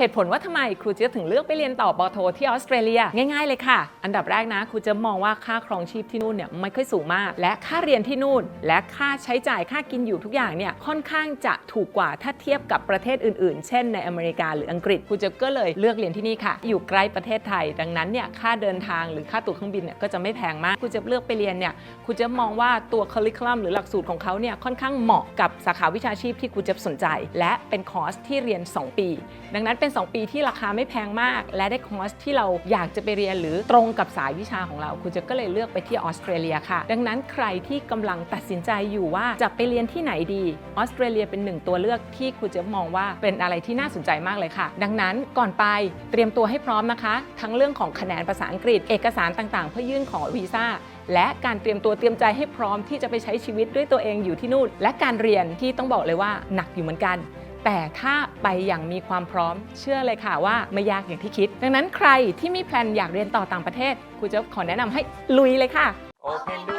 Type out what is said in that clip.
เหตุผลว่าทำไมครูเจี๊ยบถึงเลือกไปเรียนต่อปอโทที่ออสเตรเลียง่ายๆเลยค่ะ อันดับแรกนะครูเจี๊ยบมองว่าค่าครองชีพที่นู่นเนี่ยไม่ค่อยสูงมาก และค่าเรียนที่นู่น และค่าใช้จ่ายค่ากินอยู่ทุกอย่างเนี่ยค่อนข้างจะถูกกว่าถ้าเทียบกับประเทศอื่นๆ เช่นในอเมริกาหรืออังกฤษครูเจี๊ยบก็เลยเลือกเรียนที่นี่ค่ะ อยู่ใกล้ประเทศไทย ดังนั้นเนี่ยค่าเดินทางหรือค่าตั๋วเครื่องบินเนี่ยก็จะไม่แพงมากครูเจี๊ยบเลือกไปเรียนเนี่ยครูเจี๊ยบมองว่าตัวค u ริคลัมหรือหลักสูตรของเขาเนี่ยค่อนข้างเหมาะกับสาขาวิชาชีพที่ครูเจี๊ยบสนใจ และเป็นคอร์สที่เรียน 2 ปี ดังนั้นเป็น2 ปีที่ราคาไม่แพงมาก และได้คอร์สที่เราอยากจะไปเรียนหรือตรงกับสายวิชาของเราครูเจี๊ยบก็เลยเลือกไปที่ออสเตรเลียค่ะ ดังนั้นใครที่กำลังตัดสินใจอยู่ว่าจะไปเรียนที่ไหนดีออสเตรเลียเป็นหนึ่งตัวเลือกที่ครูเจี๊ยบมองว่าเป็นอะไรที่น่าสนใจมากเลยค่ะ ดังนั้นก่อนไปเตรียมตัวให้พร้อมนะคะ ทั้งเรื่องของคะแนนภาษาอังกฤษ เอกสารต่างๆ เพื่อยื่นขอวีซ่าและการเตรียมตัวเตรียมใจให้พร้อมที่จะไปใช้ชีวิตด้วยตัวเองอยู่ที่นู่น และการเรียนที่ต้องบอกเลยว่าหนักอยู่เหมือนกัน แต่ถ้าไปอย่างมีความพร้อม เชื่อเลยค่ะว่าไม่ยากอย่างที่คิด ดังนั้นใครที่มีแพลนอยากเรียนต่อต่างประเทศครูจะขอแนะนำให้ลุยเลยค่ะ Open